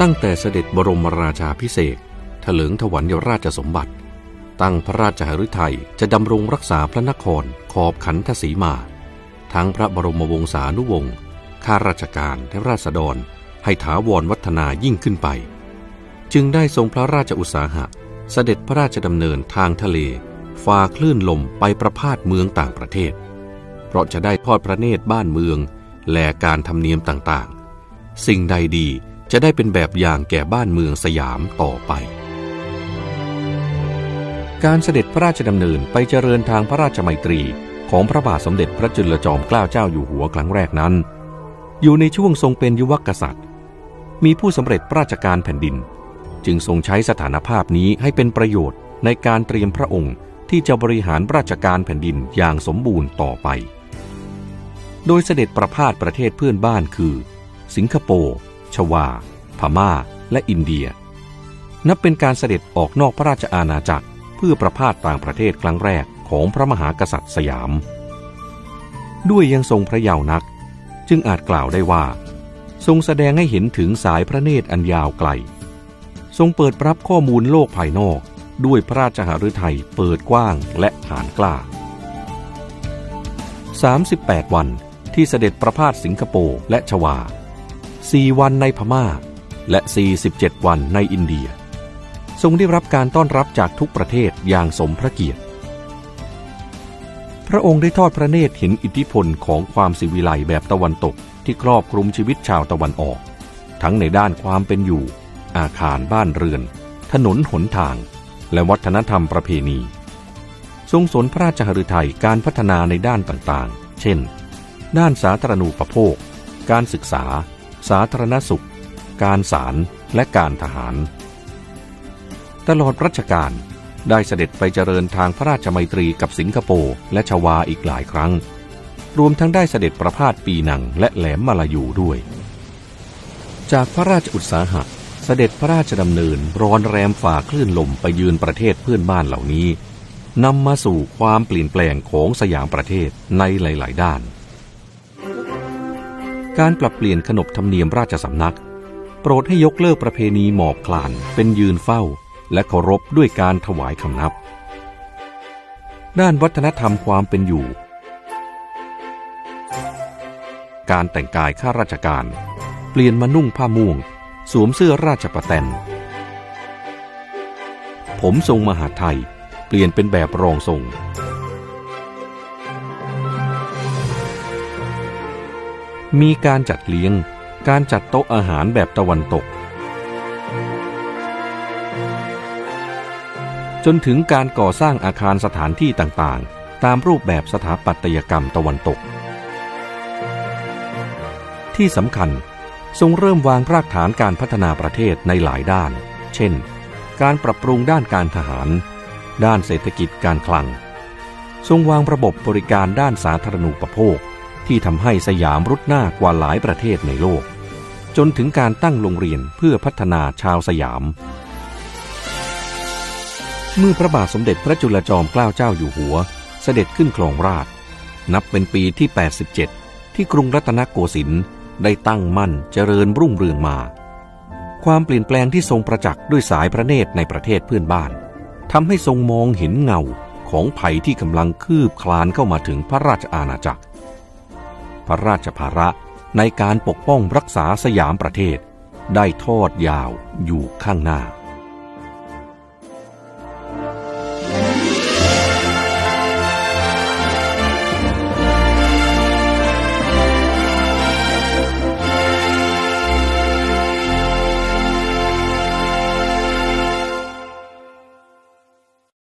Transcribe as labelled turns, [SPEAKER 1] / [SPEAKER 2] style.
[SPEAKER 1] ตั้งแต่เสด็จบรมราชาพิเศษถลิงถวัลยราชสมบัติ ตั้งพระราชหฤทัยจะดำรงรักษาพระนครขอบขันทศีมา ทั้งพระบรมวงศานุวงศ์ข้าราชการและราษฎรให้ถาวรวัฒนายิ่งขึ้นไป จึงได้ทรงพระราชอุตสาหะ เสด็จพระราชดำเนินทางทะเลฝ่าคลื่นลมไปประพาสเมืองต่างประเทศ เพราะจะได้ทอดพระเนตรบ้านเมือง และการทำเนียมต่างๆ สิ่งใดดี จะได้เป็นแบบอย่างแก่บ้านเมืองสยามต่อไป การเสด็จพระราชดำเนินไปเจริญทางพระราชมัยตรีของพระบาทสมเด็จพระจุลจอมเกล้าเจ้าอยู่หัวครั้งแรกนั้น อยู่ในช่วงทรงเป็นยุวกษัตริย์ มีผู้สำเร็จราชการแผ่นดิน จึงทรงใช้สถานภาพนี้ให้เป็นประโยชน์ในการเตรียมพระองค์ที่จะบริหารราชการแผ่นดินอย่างสมบูรณ์ต่อไป โดยเสด็จประพาสประเทศเพื่อนบ้านคือ สิงคโปร์ ชวา พม่า และอินเดีย นับเป็นการเสด็จออกนอกพระราชอาณาจักรเพื่อประพาสต่างประเทศครั้งแรกของพระมหากษัตริย์สยาม ด้วยยังทรงพระเยาว์นัก จึงอาจกล่าวได้ว่า ทรงแสดงให้เห็นถึงสายพระเนตรอันยาวไกล ทรงเปิดรับข้อมูลโลกภายนอกด้วยพระราชหฤทัยเปิดกว้างและหานกล้า 38 วันที่เสด็จประพาสสิงคโปร์และชวา 4วันในพม่า และ 47 วันในอินเดีย ทรงได้รับการต้อนรับจากทุกประเทศอย่างสมพระเกียรติ พระองค์ได้ทอดพระเนตรเห็นอิทธิพลของความสิวิไลแบบตะวันตกที่ครอบคลุมชีวิตชาวตะวันออก ทั้งในด้านความเป็นอยู่ อาคารบ้านเรือน ถนนหนทาง และวัฒนธรรมประเพณี ทรงสนพระราชหฤทัยการพัฒนาในด้านต่างๆ เช่น ด้านสาธารณูปโภค การศึกษา สาธารณสุข การศาลและการทหาร ตลอดรัชกาลได้เสด็จไปเจริญทางพระราชมัยตรีกับสิงคโปร์และชวาอีกหลายครั้ง รวมทั้งได้เสด็จประพาสปีนังและแหลมมาลายูด้วย จากพระราชอุตสาหะเสด็จพระราชดำเนินร้อนแรมฝ่าคลื่นลมไปยืนประเทศเพื่อนบ้านเหล่านี้นำมาสู่ความเปลี่ยนแปลงของสยามประเทศในหลาย ๆ ด้าน การปรับเปลี่ยนขนบธรรมเนียมราชสำนัก โปรดให้ยกเลิกประเพณีหมอบคลานเป็นยืนเฝ้า และเคารพด้วยการถวายคำนับ ด้านวัฒนธรรมความเป็นอยู่ การแต่งกายข้าราชการ เปลี่ยนมานุ่งผ้าม่วง สวมเสื้อราชประแตนผมทรงมหาไทย เปลี่ยนเป็นแบบรองทรง มีการจัดเลี้ยง การจัดโต๊ะอาหารแบบตะวันตก จนถึงการก่อสร้างอาคารสถานที่ต่างๆ ตามรูปแบบสถาปัตยกรรมตะวันตก ที่สำคัญทรงเริ่มวางรากฐานการพัฒนาประเทศในหลายด้าน เช่น การปรับปรุงด้านการทหาร ด้านเศรษฐกิจการคลัง ทรงวางระบบบริการด้านสาธารณูปโภค ที่ทำให้สยามรุดหน้ากว่าหลายประเทศในโลก จนถึงการตั้งโรงเรียนเพื่อพัฒนาชาวสยาม เมื่อพระบาทสมเด็จพระจุลจอมเกล้าเจ้าอยู่หัว เสด็จขึ้นครองราช นับเป็นปีที่ 87 ที่กรุงรัตนโกสินทร์ได้ตั้งมั่นเจริญรุ่งเรืองมา ความเปลี่ยนแปลงที่ทรงประจักษ์ด้วยสายพระเนตรในประเทศเพื่อนบ้านทำให้ทรงมองเห็นเงาของภัยที่กำลังคืบคลานเข้ามาถึงพระราชอาณาจักร พระราชภาระในการปกป้องรักษาสยามประเทศ ได้ทอดยาวอยู่ข้างหน้า